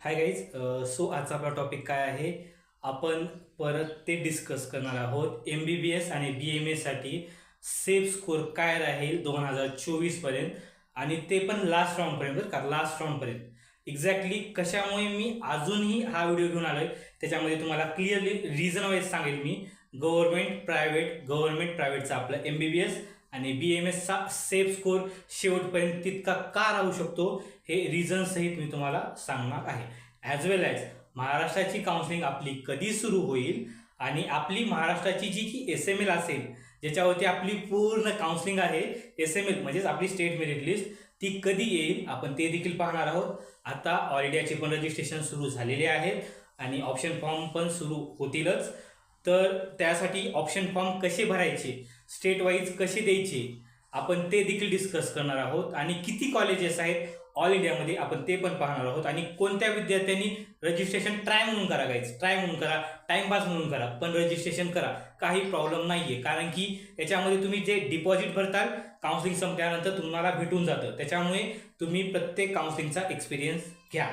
Hi guys so आजचा आपला topic काय आहे? आपण परत ते डिस्कस करणार आहोत. एम बी बी एस आणि बी एम एसाठी सेफ स्कोर काय राहील दोन हजार चोवीसपर्यंत आणि ते पण लास्ट राऊंडपर्यंत बरं का? लास्ट राऊंडपर्यंत एक्झॅक्टली कशामुळे मी अजूनही हा व्हिडिओ घेऊन आलो आहे त्याच्यामध्ये तुम्हाला क्लिअरली रिझन वाईज सांगेल मी. गव्हर्नमेंट प्रायव्हेट गव्हर्नमेंट प्रायव्हेटचा आपलं एम बी बी एस आणि बी एम एसचा सेफ स्कोर शेवटपर्यंत तितका का राहू शकतो हे रिझन्सहित मी तुम्हाला सांगणार आहे. ॲज वेल ॲज महाराष्ट्राची काउन्सिलिंग आपली कधी सुरू होईल आणि आपली महाराष्ट्राची जी की एस एम एल असेल ज्याच्यावरती आपली पूर्ण काउन्सिलिंग आहे एस एम एल म्हणजेच आपली स्टेट मेरिट लिस्ट ती कधी येईल आपण ते देखील पाहणार आहोत. आता ऑल इंडियाचे पण रजिस्ट्रेशन सुरू झालेले आहेत आणि ऑप्शन फॉर्म पण सुरू होतीलच. तर त्यासाठी ऑप्शन फॉर्म कसे भरायचे? स्टेट वाईज कसे द्यायचे आपण ते देखील डिस्कस करणार आहोत. आणि किती कॉलेजेस आहेत ऑल इंडियामध्ये आपण ते पण पाहणार आहोत. आणि कोणत्या विद्यार्थ्यांनी रजिस्ट्रेशन ट्राय म्हणून करा गाईज ट्राय म्हणून करा टाइमपास म्हणून करा पण रजिस्ट्रेशन करा. काही प्रॉब्लेम नाही आहे कारण की याच्यामध्ये तुम्ही जे डिपॉझिट भरताल काउन्सिलिंग संपल्यानंतर तुम्हाला भेटून जातं. त्याच्यामुळे तुम्ही प्रत्येक काउन्सिलिंगचा एक्सपिरियन्स घ्या.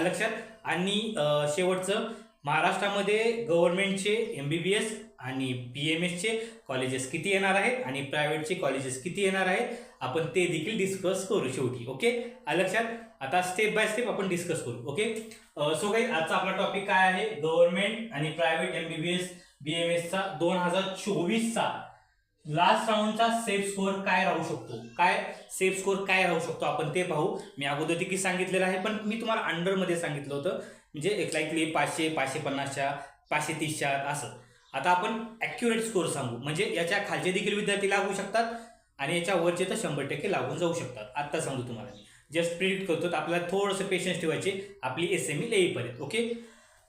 लक्षात? आणि शेवटचं महाराष्ट्रामध्ये गव्हर्नमेंटचे एम बी बी एस आणि बी एम एसचे कॉलेजेस किती येणार आहेत आणि प्रायव्हेटचे कॉलेजेस किती येणार आहेत आपण ते देखील डिस्कस करू शेवटी ओके लक्षात? आता स्टेप बाय स्टेप आपण डिस्कस करू ओके सो काही आजचा आपला टॉपिक काय आहे? गव्हर्नमेंट आणि private M B B S B M एसचा दोन हजार चोवीसचा लास्ट राऊंडचा सेफ स्कोअर काय राहू शकतो? काय सेफ स्कोअर काय राहू शकतो? आपण ते पाहू. मी अगोदर देखील सांगितलेलं आहे पण मी तुम्हाला अंडरमध्ये सांगितलं होतं. म्हणजे एक लाईकली पाचशे पाचशे पन्नासच्या पाचशे तीसच्या असं. आता आपण ॲक्युरेट स्कोअर सांगू. म्हणजे याच्या खालचे देखील विद्यार्थी लागू शकतात आणि याच्या वरचे तर शंभर टक्के लागून जाऊ शकतात. आत्ता सांगू तुम्हाला मी. जस्ट प्रिडिक्ट करतो तर आपल्याला थोडंसं पेशन्स ठेवायचे. आपली एस एम एल येईपर्यंत ओके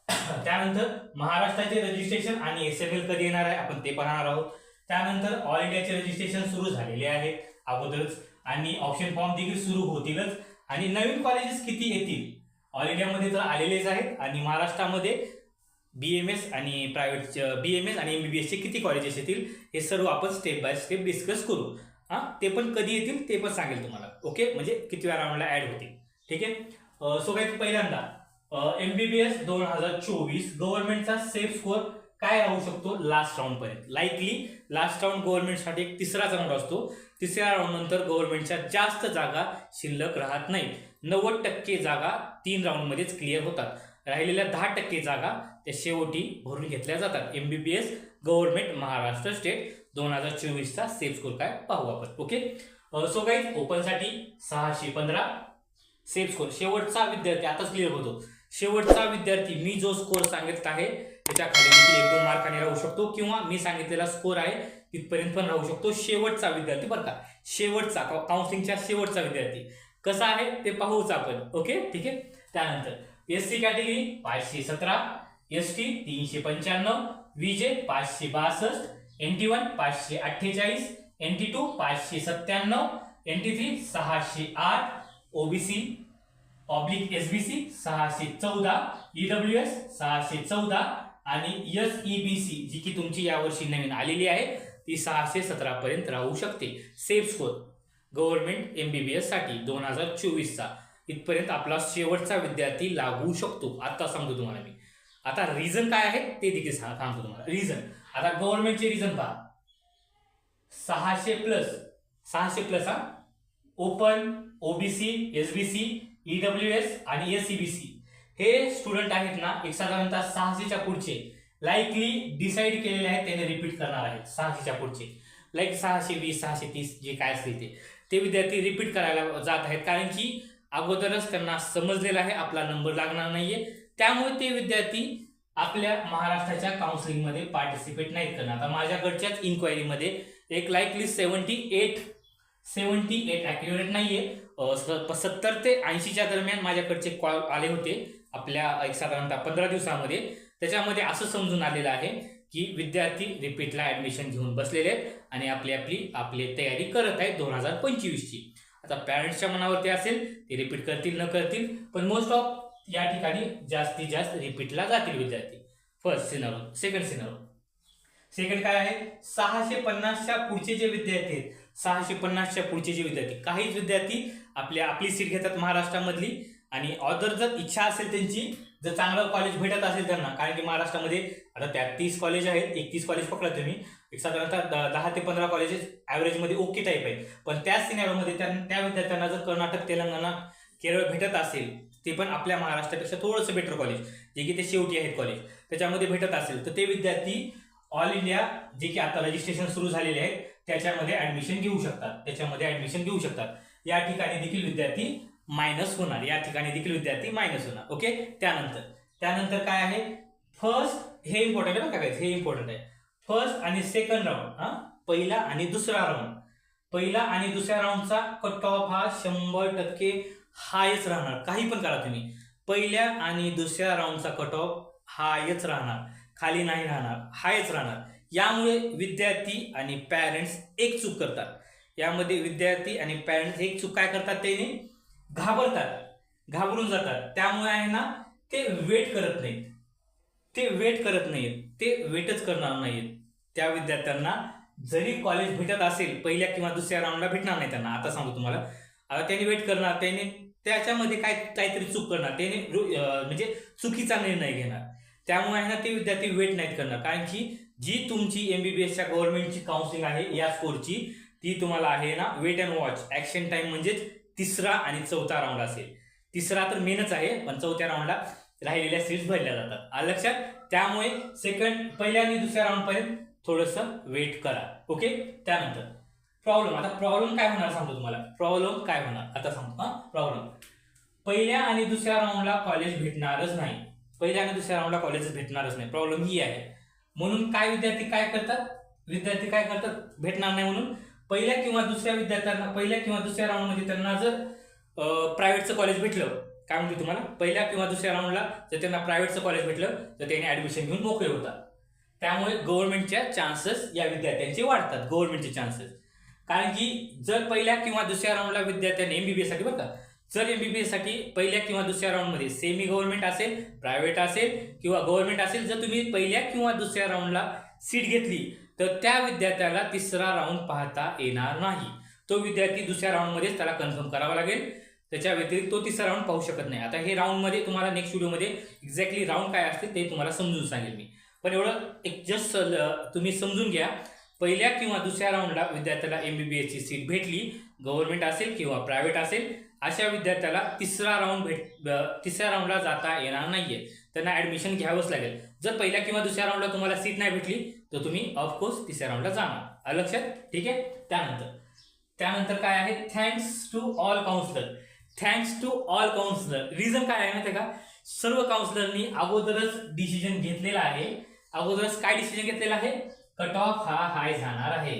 त्यानंतर महाराष्ट्राचे रजिस्ट्रेशन आणि एस एम एल कधी येणार आहे आपण ते पाहणार आहोत. त्यानंतर ऑल इंडियाचे रजिस्ट्रेशन सुरू झालेले आहे अगोदरच. आणि ऑप्शन फॉर्म देखील सुरू होतीलच. आणि नवीन कॉलेजेस किती येतील? ऑल इंडियामध्ये तर आलेलेच आहेत. आणि महाराष्ट्रामध्ये बी एम एस आणि प्रायव्हेट बी एम एस आणि एम बी बी एसचे किती कॉलेजेस येतील? हे सर्व आपण स्टेप बाय स्टेप डिस्कस करू. हां? ते पण कधी येतील ते पण सांगेल तुम्हाला. ओके म्हणजे किती वेळा राऊंडला ॲड होतील. ठीक आहे? सो काय पहिल्यांदा एम बी बी एस दोन हजार चोवीस गव्हर्नमेंटचा सेफ स्कोअर काय राहू शकतो? लास्ट राऊंडपर्यंत लाईकली लास्ट राऊंड गव्हर्नमेंटसाठी एक तिसराच राऊंड असतो. तिसऱ्या राऊंड नंतर गव्हर्नमेंटच्या जास्त जागा शिल्लक राहत नाहीत. नव्वद टक्के जागा तीन राऊंडमध्येच क्लिअर होतात. राहिलेल्या दहा टक्के जागा त्या शेवटी भरून घेतल्या जातात. M B B S government Maharashtra state दोन हजार चोवीसचा सेफ स्कोर काय पाहू आपण. ओके सो काही ओपनसाठी सहाशे पंधरा सेफ स्कोर शेवटचा विद्यार्थी आताच क्लिअर होतो. शेवटचा विद्यार्थी मी जो स्कोर सांगितला आहे त्याच्याखाली देखील एक दोन मार्काने राहू शकतो. किंवा मी सांगितलेला स्कोर आहे तिथपर्यंत पण राहू शकतो. शेवटचा विद्यार्थी बरं का? शेवटचा काउन्सिलिंगच्या शेवटचा विद्यार्थी. कसा आहे ते पाहूच आपण. ओके ठीक आहे? त्यानंतर एस सी कॅटेगरी पाचशे सतरा एस टी तीनशे पंच्याण्णव विजे पाचशे बासष्ट एन टी वन पाचशे अठ्ठेचाळीस एन टी टू पाचशे सत्त्याण्णव एन टी थ्री सहाशे आठ OBC oblique S B C सहाशे चौदा ईडब्ल्यू एस सहाशे चौदा आणि एस ई बी सी जी की तुमची यावर्षी नवीन आलेली आहे ती सहाशे सतरापर्यंत राहू शकते. Safe score government M B B एससाठी दोन हजार चोवीसचा इथपर्यंत आपला शेवटचा विद्यार्थी लागू शकतो. आता सांगतो तुम्हाला मी. आता रिझन काय आहे ते देखील सांगतो तुम्हाला. रिझन आता गव्हर्नमेंटचे रिझन पहा. सहाशे प्लस सहाशे प्लस हा? Open OBC SBC EW S आणि एस बी सी हे स्टुडंट आहेत ना एक साधारणतः सहाशेच्या पुढचे. लाईकली डिसाईड केलेले आहेत त्याने रिपीट करणार आहेत सहाशेच्या पुढचे. लाईक सहाशे वीस सहाशे तीस जे काय असतील ते. ते विद्यार्थी रिपीट करायला जात आहेत कारण की अगोदरच त्यांना समजलेलं आहे आपला नंबर लागणार नाहीये. त्यामुळे ते विद्यार्थी आपल्या महाराष्ट्राच्या काउन्सिलिंगमध्ये पार्टिसिपेट नाहीत करणार. आता माझ्याकडच्याच इन्क्वायरीमध्ये एक likely seventy eight seventy eight accurate नाही आहे स- सत्तर ते ऐंशीच्या दरम्यान माझ्याकडचे कॉल आले होते आपल्या एक साधारणतः पंधरा दिवसामध्ये. त्याच्यामध्ये असं समजून आलेलं आहे की विद्यार्थी रिपीटला ॲडमिशन घेऊन बसलेले आहेत आणि आपली आपली आपली तयारी करत आहेत दोन हजार पंचवीसची. आता पॅरेंट्सच्या मनावरती असेल ते रिपीट करतील न करतील पण मोस्ट ऑफ या ठिकाणी जास्तीत जास्त रिपीटला जातील विद्यार्थी. First scenario second scenario second काय आहे? सहाशे पन्नासच्या पुढचे जे विद्यार्थी आहेत सहाशे पन्नासच्या पुढचे जे विद्यार्थी काहीच विद्यार्थी आपल्या आपली सीट घेतात महाराष्ट्रामधली आणि ऑदर जर इच्छा असेल त्यांची जर चांगलं कॉलेज भेटत असेल त्यांना कारण की महाराष्ट्रामध्ये आता त्या तीस कॉलेज आहेत एकतीस कॉलेज पकडा तुम्ही एक साधारणतः दहा ते पंधरा कॉलेजेस ॲव्हरेजमध्ये ओके टाईप आहेत. पण त्याच सिनेमामध्ये त्या त्या विद्यार्थ्यांना जर कर्नाटक तेलंगणा केरळ भेटत असेल ते पण आपल्या महाराष्ट्रापेक्षा थोडंसं बेटर कॉलेज जे की ते शेवटी आहेत कॉलेज त्याच्यामध्ये भेटत असेल तर ते विद्यार्थी ऑल इंडिया जे की आता रजिस्ट्रेशन सुरू झालेले आहेत त्याच्यामध्ये ॲडमिशन घेऊ शकतात. त्याच्यामध्ये ॲडमिशन घेऊ शकतात. या ठिकाणी देखील विद्यार्थी मायनस होणार. या ठिकाणी देखील विद्यार्थी मायनस होणार. ओके? त्यानंतर. त्यानंतर काय आहे? फर्स्ट हे इम्पॉर्टंट आहे बघा काय हे इम्पॉर्टंट आहे. फर्स्ट आणि सेकंड राऊंड हा? पहिला आणि दुसरा राऊंड पहिला आणि दुसऱ्या राऊंडचा कट ऑफ हा शंभर टक्के हायच राहणार. काही पण करा तुम्ही. पहिल्या आणि दुसऱ्या राऊंडचा कट ऑफ हायच राहणार. खाली नाही राहणार. हायच राहणार. यामुळे विद्यार्थी आणि पॅरेंट्स एक चूक करतात. यामध्ये विद्यार्थी आणि पॅरेंट्स एक चूक काय करतात त्याने? घाबरतात घाबरून जातात. त्यामुळे आहे ना ते वेट करत नाहीत. ते वेट करत नाहीत. ते वेटच करणार नाहीत. त्या विद्यार्थ्यांना जरी कॉलेज भेटत असेल पहिल्या किंवा दुसऱ्या राऊंडला भेटणार नाही त्यांना. आता सांगू तुम्हाला. आता त्यांनी वेट करणार त्याने त्याच्यामध्ये काय काहीतरी चूक करणार. त्याने म्हणजे चुकीचा निर्णय घेणार. त्यामुळे आहे ना ते विद्यार्थी वेट नाहीत करणार. कारण की जी तुमची एमबीबीएसच्या गव्हर्नमेंटची काउन्सिलिंग आहे या स्कोरची ती तुम्हाला आहे ना wait and watch action time म्हणजेच तिसरा आणि चौथा राऊंड असेल. तिसरा तर मेनच आहे पण चौथ्या राऊंडला राहिलेल्या सीट्स भरल्या जातात. आलं लक्षात? त्यामुळे सेकंड पहिल्या आणि दुसऱ्या राऊंडपर्यंत थोडंसं वेट करा. ओके त्यानंतर. प्रॉब्लेम आता प्रॉब्लेम काय होणार सांगतो तुम्हाला. प्रॉब्लेम काय होणार? आता सांगतो हा? प्रॉब्लेम पहिल्या आणि दुसऱ्या राऊंडला कॉलेज भेटणारच नाही. पहिल्या आणि दुसऱ्या राऊंडला कॉलेज भेटणारच नाही. प्रॉब्लेम ही आहे. म्हणून काय विद्यार्थी काय करतात? विद्यार्थी काय करतात? भेटणार नाही म्हणून पहिल्या किंवा दुसऱ्या विद्यार्थ्यांना पहिल्या किंवा दुसऱ्या राऊंडमध्ये त्यांना जर प्रायव्हेटचं कॉलेज भेटलं काय म्हणते तुम्हाला? पहिल्या किंवा दुसऱ्या राऊंडला जर त्यांना प्रायव्हेटचं कॉलेज भेटलं तर त्यांनी ॲडमिशन घेऊन मोकळे होतात. त्यामुळे गव्हर्नमेंटच्या चान्सेस या विद्यार्थ्यांचे वाढतात गव्हर्नमेंटचे चान्सेस कारण की जर पहिल्या किंवा दुसऱ्या राऊंडला विद्यार्थ्यांनी एमबीबीएससाठी बरं का जर बी साठी पहिल्या किंवा दुसऱ्या राऊंडमध्ये सेमी गव्हर्नमेंट असेल प्रायव्हेट असेल किंवा गव्हर्नमेंट असेल जर तुम्ही पहिल्या किंवा दुसऱ्या राऊंडला सीट घेतली तर त्या विद्यार्थ्याला तिसरा राऊंड पाहता येणार नाही. तो विद्यार्थी दुसऱ्या राऊंडमध्येच त्याला कन्फर्म करावा लागेल. त्याच्या व्यतिरिक्त तो तिसरा राऊंड पाहू शकत नाही. आता हे राऊंडमध्ये तुम्हाला नेक्स्ट व्हिडिओमध्ये एक्झॅक्टली राऊंड काय असते ते तुम्हाला समजून सांगेल मी. पण एवढं एक जस्ट तुम्ही समजून घ्या. पहिल्या किंवा दुसऱ्या राऊंडला विद्यार्थ्याला एमबीबीएसची सीट भेटली गव्हर्नमेंट असेल किंवा प्रायव्हेट असेल अशा विद्यार्थ्याला तिसरा राऊंड भेट तिसऱ्या राऊंडला जाता येणार नाहीये. त्यांना ऍडमिशन घ्यावंच लागेल. जर पहिल्या किंवा दुसऱ्या राऊंडला तुम्हाला सीट नाही भेटली तर तुम्ही ऑफकोर्स तिसऱ्या राऊंडला जाणार. आलं लक्षात? ठीक आहे? त्यानंतर. त्यानंतर काय आहे? Thanks to all counsellor thanks to all counsellor reason काय आहे माहिती आहे का? सर्व काउन्सिलरनी अगोदरच डिसिजन घेतलेला आहे. अगोदरच काय डिसिजन घेतलेला आहे? कट ऑफ हा हाय जाणार आहे.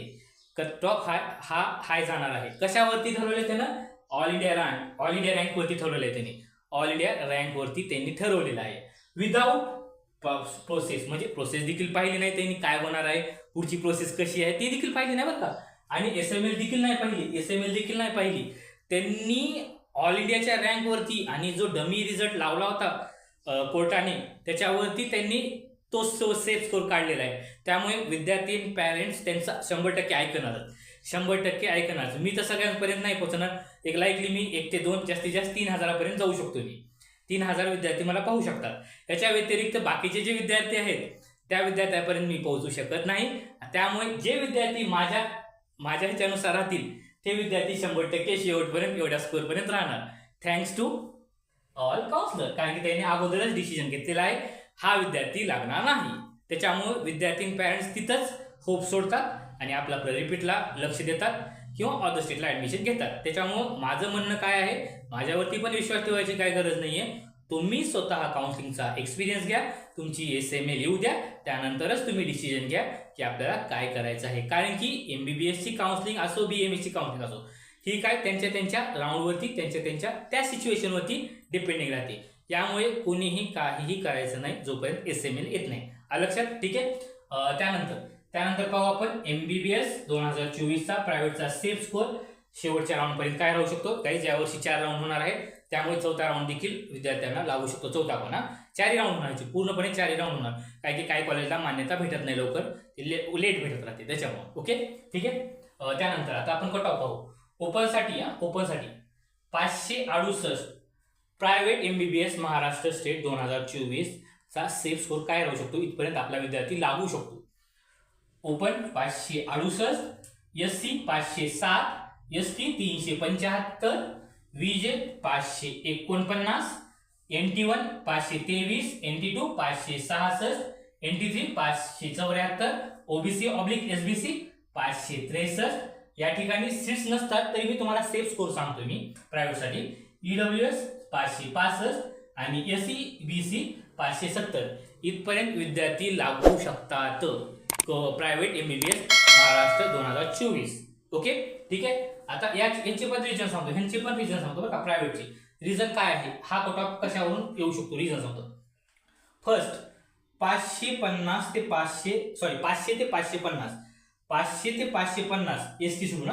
कट ऑफ हाय हा हाय जाणार आहे. कशावरती ठरवले त्यानं? All India rank all India रँकवरती ठरवलं आहे त्यांनी. ऑल इंडिया रँकवरती त्यांनी ठरवलेलं आहे. विदाऊट प्रोसेस म्हणजे प्रोसेस देखील पाहिली नाही त्यांनी काय होणार आहे पुढची प्रोसेस कशी आहे ती देखील पाहिली नाही बरं का. आणि एस एम एल देखील नाही पाहिली एस एम एल देखील नाही पाहिली. त्यांनी ऑल इंडियाच्या रँकवरती आणि जो डमी रिझल्ट लावला होता कोर्टाने त्याच्यावरती त्यांनी तो सेफ स्कोर काढलेला आहे. त्यामुळे विद्यार्थी पॅरेंट्स त्यांचा शंभर टक्के ऐकणारच. शंभर टक्के ऐकणार मी तर सगळ्यांपर्यंत नाही पोहोचणार. एक लाईकली मी एक ते दोन जास्तीत जास्त तीन हजारापर्यंत जाऊ शकतो मी. तीन हजार विद्यार्थी मला पाहू शकतात. याच्या व्यतिरिक्त बाकीचे जे विद्यार्थी आहेत त्या विद्यार्थ्यापर्यंत मी पोहोचू शकत नाही. त्यामुळे जे विद्यार्थी माझ्या माझ्या ह्याच्यानुसार राहतील ते विद्यार्थी शंभर टक्के शेवटपर्यंत एवढ्या स्कोअरपर्यंत राहणार. थँक्स टू ऑल काउन्सलर कारण की त्यांनी अगोदरच डिसिजन घेतलेला आहे हा विद्यार्थी लागणार नाही. त्याच्यामुळे विद्यार्थी पॅरेंट्स तिथंच होप सोडतात आणि आपल्या आपल्या लक्ष देतात. किंवा अदर स्टेटला ऍडमिशन घेतात. त्याच्यामुळं माझं म्हणणं काय आहे माझ्यावरती पण विश्वास ठेवायची काय गरज नाहीये. तुम्ही स्वतः काउन्सिलिंगचा एक्सपिरियन्स घ्या तुमची एस एम ए लिहू द्या त्यानंतरच तुम्ही डिसिजन घ्या की आपल्याला काय करायचं आहे. कारण की एमबीबीएसची काउन्सिलिंग असो बी एम एसची काउन्सिलिंग असो ही काय त्यांच्या त्यांच्या राऊंडवरती त्यांच्या त्यांच्या त्या सिच्युएशनवरती डिपेंडिंग राहते. त्यामुळे कोणीही काहीही करायचं नाही जोपर्यंत एस एम एल येत नाही. लक्षात? ठीक आहे? त्यानंतर त्यानंतर पाहू आपण एमबीबीएस दोन हजार चोवीसचा प्रायव्हेटचा सेफ स्कोर शेवटच्या राऊंड पर्यंत काय राहू शकतो? काही यावर्षी चार राऊंड होणार आहे त्यामुळे चौथा राऊंड देखील विद्यार्थ्यांना लागू शकतो. चौथा पण हा. चारही राऊंड होणार पूर्णपणे चारही राऊंड होणार. काय की काही कॉलेजला मान्यता भेटत नाही लवकर. ते लेट भेटत राहते. त्याच्यामुळे ओके ठीक आहे? त्यानंतर आता आपण कट ऑफ पाहू. ओपनसाठी हा ओपनसाठी पाचशे अडुसष्ट प्रायव्हेट एमबीबीएस महाराष्ट्र स्टेट दोन हजार चोवीसचा सेफ स्कोर काय राहू शकतो? इथपर्यंत आपला विद्यार्थी लागू शकतो. ओपन पाचशे अडुसष्ट एस सी पाचशे सात एस टी तीनशे पंच्याहत्तर विजे पाचशे एकोणपन्नास एन टी वन पाचशे तेवीस एन टी टू पाचशे सहासष्ट एन टी थ्री पाचशे चौऱ्याहत्तर OBC oblique S B C पाचशे त्रेसष्ट. या ठिकाणी सीट्स नसतात तरी मी तुम्हाला सेफ स्कोर सांगतो मी प्रायव्हेटसाठी. ईडब्ल्यू एस पाचशे पासष्ट आणि एस सी बी सी पाचशे सत्तर. इथपर्यंत विद्यार्थी लागू शकतात. Private M B B S Maharashtra दोन हजार चोवीस. ओके ठीक आहे? आता या यांचे पण रिझन सांगतो. ह्यांचे पण रिझन सांगतो बरं का प्रायव्हेटचे रिझन काय आहे? हा कोटा ऑफ कशावरून येऊ शकतो? रिझन सांगतो. फर्स्ट पाचशे पन्नास ते पाचशे सॉरी पाचशे ते पाचशे पन्नास. पाचशे ते पाचशे पन्नास. एस टी सोडून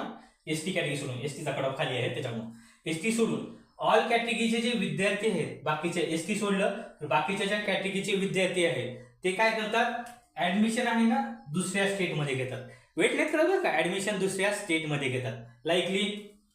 एस टी कॅटेगरी सोडून. एस टीचा कट खाली आहे त्याच्यामुळे. एस टी सोडून ऑल कॅटेगरीचे जे विद्यार्थी आहेत बाकीचे एस टी सोडलं तर बाकीच्या ज्या कॅटेगरीचे विद्यार्थी आहेत ते काय करतात? ऍडमिशन आहे ना दुसऱ्या स्टेटमध्ये घेतात. वेट नाहीत करत बरं का? ऍडमिशन दुसऱ्या स्टेटमध्ये घेतात. लाईकली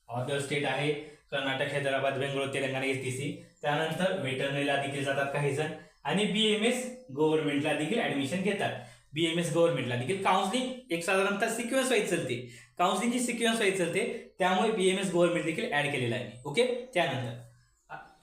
अदर स्टेट आहे. Karnataka Hyderabad Bengaluru Telangana S T C त्यानंतर वेटरनरीला देखील जातात काही जण. आणि बी एम एस गव्हर्नमेंटला देखील ऍडमिशन घेतात. बी एम एस गव्हर्नमेंटला देखील. काउन्सिलिंग एक साधारणतः सिक्वेन्स वाईज चालते. काउन्सिलिंगची सिक्वेन्स वाईज चालते. त्यामुळे बी एम एस गव्हर्नमेंट देखील ऍड केलेला आहे. ओके त्यानंतर.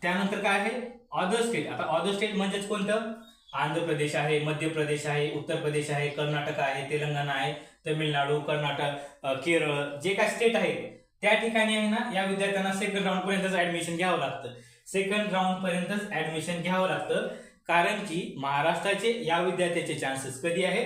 त्यानंतर काय आहे? अदर स्टेट आता अदर स्टेट म्हणजेच कोणतं? आंध्र प्रदेश आहे मध्य प्रदेश आहे उत्तर प्रदेश आहे कर्नाटक आहे तेलंगणा आहे तमिळनाडू कर्नाटक केरळ जे काय स्टेट आहेत त्या ठिकाणी आहे ना या विद्यार्थ्यांना सेकंड राऊंड पर्यंतच ऍडमिशन घ्यावं लागतं. सेकंड राऊंड पर्यंतच ऍडमिशन घ्यावं लागतं कारण की महाराष्ट्राचे या विद्यार्थ्याचे चान्सेस कधी आहे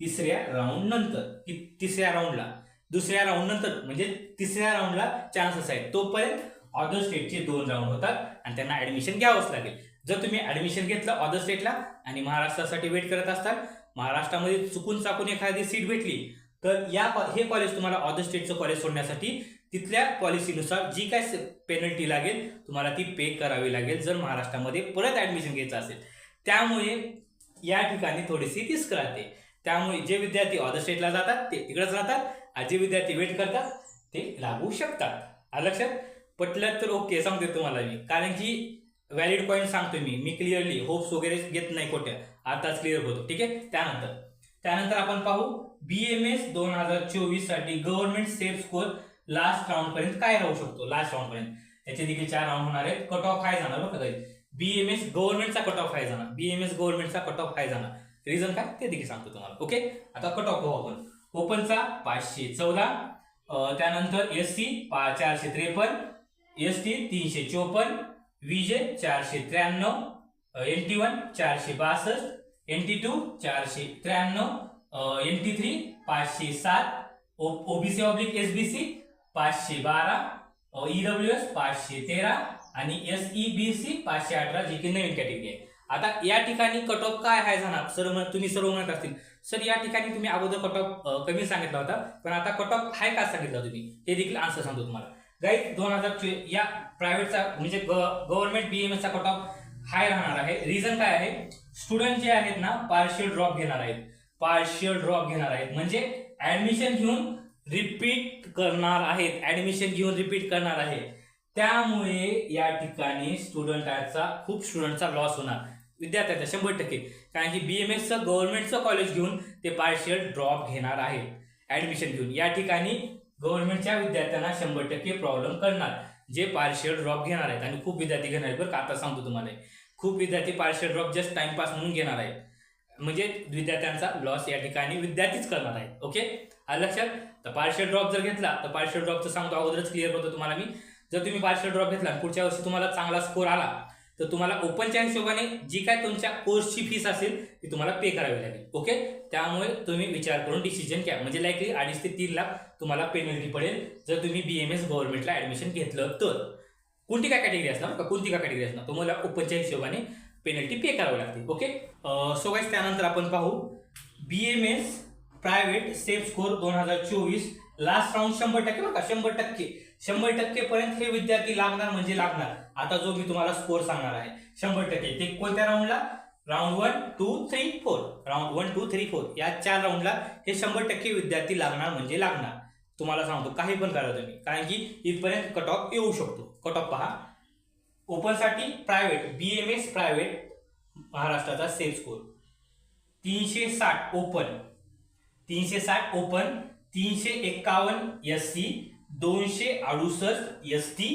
तिसऱ्या राऊंड नंतर की तिसऱ्या राऊंडला दुसऱ्या राऊंड नंतर म्हणजे तिसऱ्या राऊंडला चान्सेस आहेत. तोपर्यंत ऑदर स्टेटचे दोन राऊंड होतात आणि त्यांना ऍडमिशन घ्यावंच लागेल. जर तुम्ही ऍडमिशन घेतलं अदर स्टेटला आणि महाराष्ट्रासाठी वेट करत असाल महाराष्ट्रामध्ये चुकून चाकून एखादी सीट भेटली तर या कॉ- हे कॉलेज तुम्हाला अदर स्टेटचं कॉलेज सोडण्यासाठी तिथल्या पॉलिसीनुसार जी काय पेनल्टी लागेल तुम्हाला ती पे करावी लागेल जर महाराष्ट्रामध्ये परत ऍडमिशन घ्यायचं असेल. त्यामुळे या ठिकाणी थोडीशी रिस्क राहते. त्यामुळे जे विद्यार्थी अदर स्टेटला जातात ते तिकडेच राहतात आणि जे विद्यार्थी वेट करतात ते लागू शकतात. लक्षात? पटलं तर ओके सांगते तुम्हाला मी. कारण की व्हॅलिड पॉईंट सांगतो मी. मी क्लिअरली होप्स वगैरे घेत नाही कोठे आताच क्लिअर होतो. ठीक आहे? त्यानंतर. त्यानंतर आपण पाहू. बीएमएस दोन हजार चोवीससाठी government safe score last round पर्यंत काय राहू शकतो? लास्ट राऊंड पर्यंत. त्याचे देखील चार राऊंड होणार आहेत. कट ऑफ हाय जाणार बघा बीएमएस गव्हर्नमेंटचा कट ऑफ हाय जाणार. बीएमएस गव्हर्नमेंटचा कट ऑफ हाय जाणार. रिझन काय? ते देखील सांगतो तुम्हाला. ओके आता कट ऑफ पाहू आपण. ओपनचा पाचशे चौदा. त्यानंतर एस सी पा चारशे त्रेपन्न. एस टी तीनशे चोपन्न. विजय चारशे त्र्याण्णव एन टी वन चारशे बासष्ट एन टी टू चारशे त्र्याण्णव एन टी थ्री पाचशे सात OBC oblique S B C पाचशे बारा ईडब्ल्यू एस पाचशे तेरा आणि एस ई बी सी पाचशे अठरा जी की नवीन कॅटेगरी आहे. आता या ठिकाणी कट ऑफ काय आहे जाणार सर तुम्ही सर्व म्हणत असतील. सर या ठिकाणी तुम्ही अगोदर कट ऑफ कमी सांगितला होता पण आता कट ऑफ हाय का सांगितला तुम्ही? हे देखील आन्सर सांगतो तुम्हाला. गाईड दोन हजार या प्रायव्हेटचा म्हणजे गव्हर्नमेंट एसचा कट ऑफ हाय राहणार आहे. रिझन काय आहे? स्टुडंट जे आहेत ना पार्शियल ड्रॉप घेणार आहेत. पार्शियल ड्रॉप घेणार आहेत. म्हणजे ऍडमिशन घेऊन रिपीट करणार आहेत. ऍडमिशन घेऊन रिपीट करणार आहे. त्यामुळे या ठिकाणी स्टुडंटाचा खूप स्टुडंटचा लॉस होणार. विद्यार्थ्याचा शंभर टक्के. कारण की बी एम एसचं गव्हर्नमेंटचं कॉलेज घेऊन ते पार्शियल ड्रॉप घेणार आहेत. ऍडमिशन घेऊन. या ठिकाणी गव्हर्नमेंटच्या विद्यार्थ्यांना शंभर टक्के प्रॉब्लेम करणार. जे पार्शियल ड्रॉप घेणार आहेत आणि खूप विद्यार्थी घेणार आहेत बरं का आता सांगतो तुम्हाला. खूप विद्यार्थी पार्शियल ड्रॉप जस्ट टाइमपास म्हणून घेणार आहेत. म्हणजे विद्यार्थ्यांचा लॉस या ठिकाणी विद्यार्थीच करणार आहेत ओके लक्षात? तर पार्शियल ड्रॉप जर घेतला तर पार्शियल ड्रॉपचं सांगतो अगोदरच क्लिअर करतो तुम्हाला मी. जर तुम्ही पार्शियल ड्रॉप घेतला पुढच्या वर्षी तुम्हाला चांगला स्कोर आला तर तुम्हाला ओपनच्या हिशोबाने जी काय तुमच्या कोर्सची फीस असेल ती तुम्हाला पे करावी लागेल. ओके त्यामुळे तुम्ही विचार करून डिसिजन घ्या. म्हणजे लाईकली अडीच ते तीन लाख तुम्हाला पेनल्टी पडेल जर तुम्ही बी एम एस गव्हर्नमेंटला ॲडमिशन घेतलं तर. कोणती काय कॅटेगरी असणार का? कोणती काय कॅटेगरी असणार? तुम्हाला ओपनच्या हिशोबाने पेनल्टी पे करावी लागते. ओके सो गाईज त्यानंतर आपण पाहू. B M S private safe score दोन हजार चोवीस. लास्ट राऊंड शंभर टक्के बघा शंभर टक्के. शंभर टक्केपर्यंत हे विद्यार्थी लागणार म्हणजे लागणार. आता जो मी तुम्हाला स्कोर सांगणार आहे शंभर टक्के. ते कोणत्या राऊंडला round one two three four round one two three four या चार राऊंडला हे शंभर टक्के विद्यार्थी लागणार म्हणजे लागणार. तुम्हाला सांगतो काही पण करा तुम्ही. कारण की इथपर्यंत कट ऑफ येऊ शकतो. कट ऑफ पहा. ओपनसाठी private B M S private महाराष्ट्राचा सेफ स्कोर तीनशे साठ ओपन तीनशे साठ ओपन तीनशे एक्कावन्न एस सी दोनशे अडुसष्ट एस टी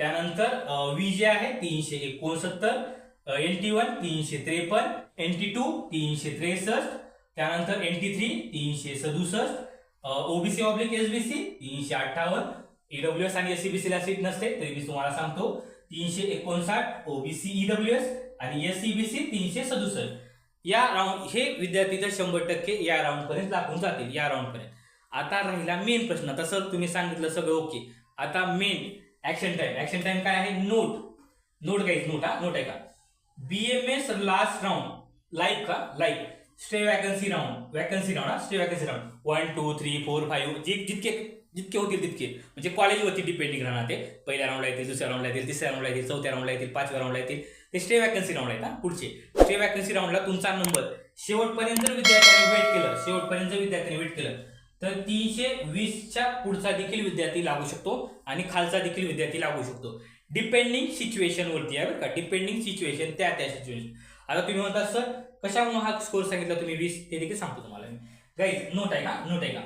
त्यानंतर व्ही जे आहे तीनशे एकोणसत्तर एन टी वन तीनशे त्रेपन्न एन टी टू तीनशे त्रेसष्ट त्यानंतर एन टी थ्री तीनशे सदुसष्ट ओबीसी ऑब्लिक एसबीसी तीनशे अठ्ठावन्न ईडब्ल्यू एस आणि एस सी बी सीट नसते तरी मी तुम्हाला सांगतो तीनशे एकोणसाठ ओबीसी ईडब्ल्यू एस आणि एस तीनशे सदुसष्ट. या राऊंड हे विद्यार्थी तर शंभर टक्के या राऊंड पर्यंत लागून जातील या राऊंडपर्यंत आता राहिला मेन प्रश्न. आता सर तुम्ही सांगितलं सगळं ओके आता main action time action time काय आहे? नोट नोट काय नोट हा. नोट आहे का बीएमएस लास्ट राऊंड लाईक का? Like stay vacancy round vacancy round हा. Stay vacancy round one two three four five जे जितके जितके होतील तितके. म्हणजे कॉलेजवरती डिपेंडिंग राहणार ते. पहिल्या राऊंडला येतील दुसऱ्या राऊंडला येतील तिसऱ्या राऊंडला येतील चौथ्या राऊंडला येतील पाचव्या राऊंडला येतील. ते स्टे वॅकन्सी राऊंड आहेत ना पुढचे. स्टे वॅकन्सी राऊंडला तुमचा नंबर शेवटपर्यंत जर विद्यार्थ्यांनी वेट केलं शेवटपर्यंत जर विद्यार्थ्यांनी वेट केलं तर तीनशे वीसच्या पुढचा देखील विद्यार्थी लागू शकतो आणि खालचा देखील विद्यार्थी लागू शकतो. डिपेंडिंग सिच्युएशनवरती आहे बरं का. डिपेंडिंग सिच्युएशन त्या त्या सिच्युएशन आता तुम्ही म्हणता सर कशामुळे हा स्कोर सांगितला तुम्ही वीस? ते देखील सांगतो तुम्हाला मी. गाईज नोट आहे का नोट आहे का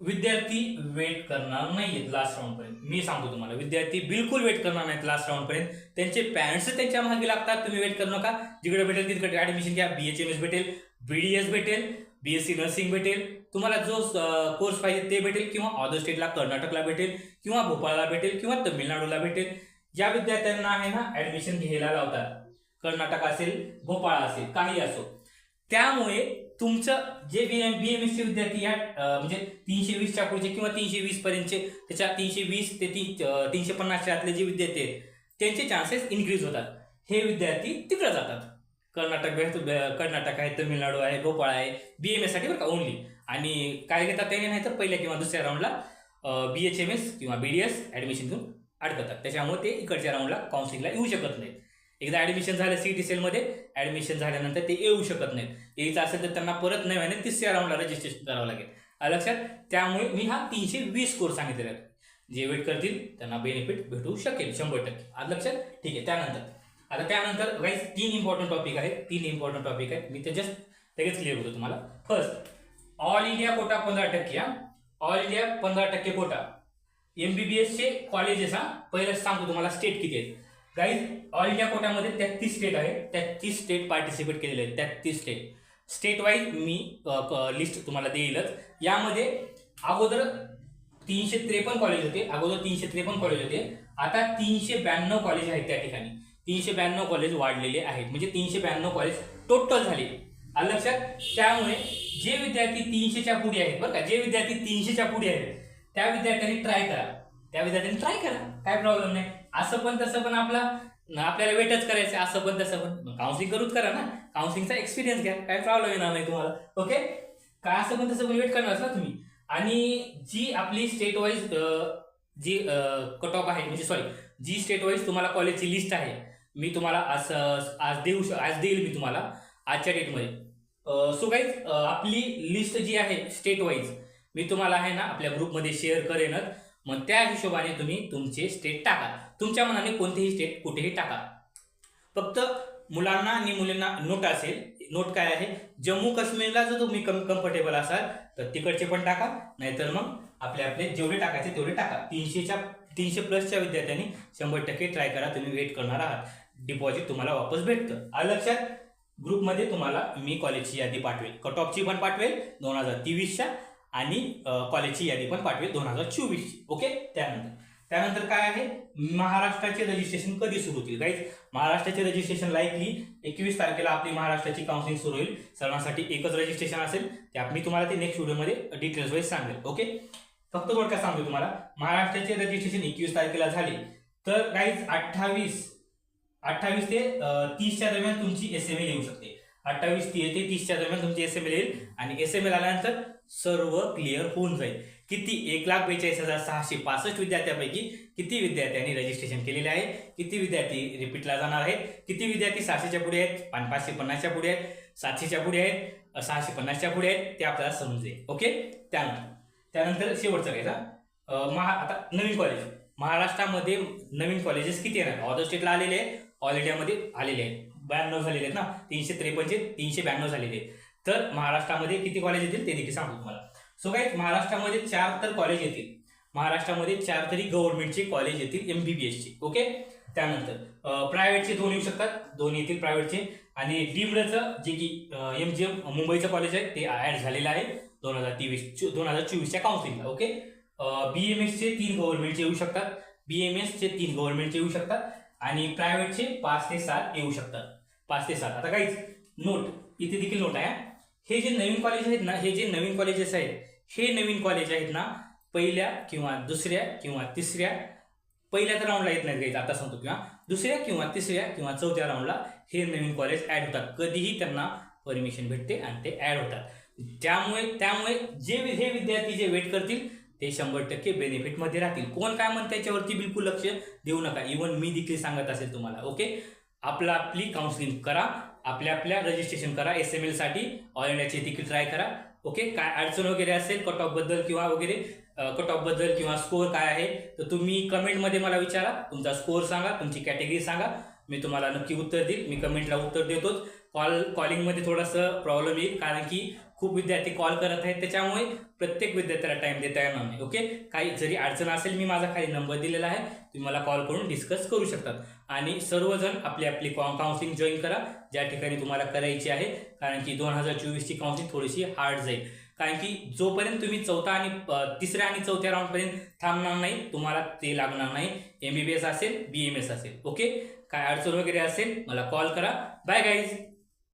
विद्यार्थी वेट करणार नाहीयेत लास्ट राऊंडपर्यंत मी सांगतो तुम्हाला विद्यार्थी बिलकुल वेट करणार नाहीत लास्ट राऊंडपर्यंत त्यांचे पॅरेंट्स त्यांच्या मागे लागतात तुम्ही वेट करू नका. जिकडे भेटेल तिकडे ॲडमिशन घ्या. बीएचएमएस भेटेल बीडीएस भेटेल बीएससी नर्सिंग भेटेल तुम्हाला जो कोर्स पाहिजे ते भेटेल किंवा अदर स्टेटला कर्नाटकला भेटेल किंवा भोपाळला भेटेल किंवा तमिळनाडूला भेटेल. ज्या विद्यार्थ्यांना आहे ना ऍडमिशन घ्यायला लावतात कर्नाटक असेल भोपाळ असेल काही असो त्यामुळे तुमचं जे बी एम बी एम एसचे विद्यार्थी या म्हणजे तीनशे वीसच्या पुढचे किंवा तीनशे वीस पर्यंतचे त्याच्या तीनशे वीस ते तीन तीनशे पन्नासच्या आतले जे विद्यार्थी आहेत त्यांचे चान्सेस इन्क्रीज होतात. हे विद्यार्थी तिकडे जातात. कर्नाटक कर्नाटक आहे तमिळनाडू आहे भोपाळ आहे बी एम एससाठी बरं का ओनली आणि काय घेतात त्याने नाही तर पहिल्या किंवा दुसऱ्या राऊंडला बी एच एम एस किंवा बी डी एस ॲडमिशन घेऊन अडकतात. त्याच्यामुळे ते इकडच्या राऊंडला काउन्सिलिंगला येऊ शकत नाहीत. एकदा ॲडमिशन झालं सी टी सेलमध्ये ऍडमिशन झाल्यानंतर ते येऊ शकत नाहीत. यायचं असेल तर त्यांना परत नव्याने तिसऱ्या राऊंडला रजिस्ट्रेशन करावं लागेल. लक्षात? त्यामुळे मी हा तीनशे वीस कोर्स सांगितलेला आहे. जे वेट करतील त्यांना बेनिफिट भेटू शकेल शंभर टक्के. आज लक्षात? ठीक आहे त्यानंतर. आता त्यानंतर गाईज तीन इम्पॉर्टंट टॉपिक आहेत. तीन इम्पॉर्टंट टॉपिक आहेत. मी ते जस्ट लगेच क्लिअर होतो तुम्हाला. फर्स्ट ऑल इंडिया कोटा पंधरा टक्के हा? ऑल इंडिया पंधरा टक्के कोटा एमबीबीएस चे कॉलेजेस हा? पहिलं सांगतो तुम्हाला स्टेट किती आहेत. गाईज ऑल इंडिया कोटामध्ये तेहतीस स्टेट आहेत. तेहतीस स्टेट पार्टिसिपेट केलेले आहेत. तेहतीस स्टेट स्टेट वाईज मी लिस्ट तुम्हाला देईलच. यामध्ये अगोदर तीनशे त्रेपन्न कॉलेज होते. अगोदर तीनशे त्रेपन्न कॉलेज होते. आता तीनशे ब्याण्णव कॉलेज आहेत त्या ठिकाणी. तीनशे ब्याण्णव कॉलेज वाढलेले आहेत. म्हणजे तीनशे ब्याण्णव कॉलेज टोटल झाले. आलं लक्षात? त्यामुळे जे विद्यार्थी तीनशेच्या पुढे आहेत बरं का जे विद्यार्थी तीनशेच्या पुढे आहेत त्या विद्यार्थ्यांनी ट्राय करा. त्या विद्यार्थ्यांनी ट्राय करा. काय प्रॉब्लेम नाही. असं पण तसं पण आपला आपल्याला वेटच करायचं असं पण तसं पण. काउन्सिलिंग करूच करा ना. काउन्सिलिंगचा एक्सपिरियन्स घ्या. काय प्रॉब्लेम येणार नाही तुम्हाला. ओके काय असं पण तसं पण वेट करणार ना तुम्ही. आणि जी आपली स्टेट वाईज जी कट ऑफ आहे म्हणजे सॉरी जी स्टेट वाईज तुम्हाला कॉलेजची लिस्ट आहे मी तुम्हाला आज आज देऊ श आज देईल मी तुम्हाला आजच्या डेटमध्ये सो गाईज आपली लिस्ट जी आहे स्टेट वाईज मी तुम्हाला आहे ना आपल्या ग्रुपमध्ये शेअर करेनच मग त्या हिशोबाने तुम्ही तुमचे स्टेट टाका. तुमच्या मनाने कोणतेही स्टेट कुठेही टाका. फक्त मुलांना आणि मुलींना नोट असेल नोट काय आहे? जम्मू काश्मीरला जर तुम्ही कम कम्फर्टेबल असाल तर तिकडचे पण टाका. नाहीतर मग आपले आपले जेवढे टाकायचे तेवढे टाका. तीनशेच्या तीनशे प्लसच्या विद्यार्थ्यांनी शंभर टक्के ट्राय करा. तुम्ही वेट करणार आहात. डिपॉझिट तुम्हाला वापस भेटतं. लक्षात? ग्रुपमध्ये तुम्हाला मी कॉलेजची यादी पाठवेल. कट ऑफची पण पाठवेल दोन हजार तेवीसच्या आणि कॉलेजची यादी पण पाठवेल दोन हजार चोवीसची. ओके? त्यानंतर. त्यानंतर काय आहे? महाराष्ट्राचे रजिस्ट्रेशन कधी सुरू होतील? गाईज महाराष्ट्राचे रजिस्ट्रेशन लाईकली एकवीस तारखेला आपली महाराष्ट्राची काउन्सिलिंग सुरू होईल. सर्वांसाठी एकच रजिस्ट्रेशन असेल. त्या मी तुम्हाला ते नेक्स्ट व्हिडिओमध्ये डिटेल्स वाईज सांगेल. ओके? फक्त थोडक्यात सांगतो तुम्हाला. महाराष्ट्राचे रजिस्ट्रेशन एकवीस तारखेला झाले. तर गाईज अठ्ठावीस अठ्ठावीस ते तीसच्या दरम्यान तुमची एस एम एल येऊ शकते. अठ्ठावीस ते ते तीसच्या दरम्यान तुमची एस एम एल येईल आणि एस एम एल आल्यानंतर सर्व क्लिअर होऊन जाईल. किती? एक लाख बेचाळीस हजार सहाशे पासष्ट विद्यार्थ्यांपैकी किती विद्यार्थ्यांनी रजिस्ट्रेशन केलेले आहे? किती विद्यार्थी रिपीटला जाणार आहेत? किती विद्यार्थी सहाशेच्या पुढे आहेत? पाच पाचशे पन्नासच्या पुढे आहेत? सातशेच्या पुढे आहेत? सहाशे पन्नासच्या पुढे आहेत? ते आपल्याला समजेल ओके? त्यानंतर त्यानंतर शेवटचं घ्यायचा महा आता नवीन कॉलेज महाराष्ट्रामध्ये नवीन कॉलेजेस किती येणार? ऑदर स्टेटला आलेले आहे ऑल इंडियामध्ये आलेले आहेत. ब्याण्णव झालेले आहेत ना? तीनशे त्रेपन्नचे तीनशे ब्याण्णव झालेले आहेत. तर महाराष्ट्रामध्ये किती कॉलेज येतील? ते देखील सांगतो तुम्हाला. सो काय महाराष्ट्रामध्ये चार तर कॉलेज येतील. महाराष्ट्रामध्ये चार तरी गव्हर्नमेंटचे कॉलेज येतील एम बी बी एसचे ओके त्यानंतर प्रायव्हेटचे दोन येऊ शकतात. दोन येतील प्रायव्हेटचे आणि डीमडचं जे की एम जी एम मुंबईचं कॉलेज आहे ते ॲड झालेलं आहे दोन हजार तेवीस दोन हजार चोवीसच्या काउन्सिलिंगला ओके बी एम एसचे तीन गव्हर्नमेंटचे येऊ शकतात. बी एम एसचे तीन गव्हर्नमेंटचे येऊ शकतात. आणि प्रायव्हेटचे पाच ते सात येऊ शकतात. पाच ते सात. आता काहीच नोट इथे देखील नोट आहे हे. जे नवीन कॉलेज आहेत ना हे जे नवीन कॉलेजेस आहेत हे नवीन कॉलेज आहेत ना पहिल्या किंवा दुसऱ्या किंवा तिसऱ्या पहिल्या तर राऊंडला येत नाहीत काही आता सांगतो किंवा. दुसऱ्या किंवा तिसऱ्या किंवा चौथ्या राऊंडला हे नवीन कॉलेज ॲड होतात. कधीही त्यांना परमिशन भेटते आणि ते ॲड होतात. त्यामुळे त्यामुळे जे हे विद्यार्थी जे वेट करतील ते शंभर टक्के बेनिफिटमध्ये राहतील. कोण काय म्हणतं त्याच्यावरती बिलकुल लक्ष देऊ नका. इवन मी देखील सांगत असेल तुम्हाला ओके आपला आपली काउन्सिलिंग करा. आपल्या आपल्या रजिस्ट्रेशन करा. एस एम एलसाठी ऑल इंडियाची देखील ट्राय करा ओके काय अडचण वगैरे असेल कट ऑफबद्दल किंवा वगैरे कट ऑफबद्दल किंवा स्कोअर काय आहे तर तुम्ही कमेंटमध्ये मला विचारा. तुमचा स्कोअर सांगा तुमची कॅटेगरी सांगा. मी तुम्हाला नक्की उत्तर देईल. मी कमेंटला उत्तर देतोच. कॉल कॉलिंगमध्ये थोडंसं प्रॉब्लेम येईल. कारण की खूप विद्यार्थी कॉल करत आहेत त्याच्यामुळे प्रत्येक विद्यार्थ्याला टाइम देता येणार नाही ओके काही जरी अडचण असेल मी माझा खाली नंबर दिलेला आहे तुम्ही मला कॉल करून डिस्कस करू शकतात. आणि सर्वजण आपली आपली काउन्सिलिंग जॉईन करा ज्या ठिकाणी तुम्हाला करायची आहे कारण की दोन हजार चोवीसची काउन्सिलिंग थोडीशी हार्ड जाईल. कारण की जोपर्यंत तुम्ही चौथा आणि तिसऱ्या आणि चौथ्या राऊंडपर्यंत थांबणार नाही तुम्हाला ते लागणार नाही. एम बी बी एस असेल बी एम एस असेल ओके काय अडचण वगैरे असेल मला कॉल करा. Bye guys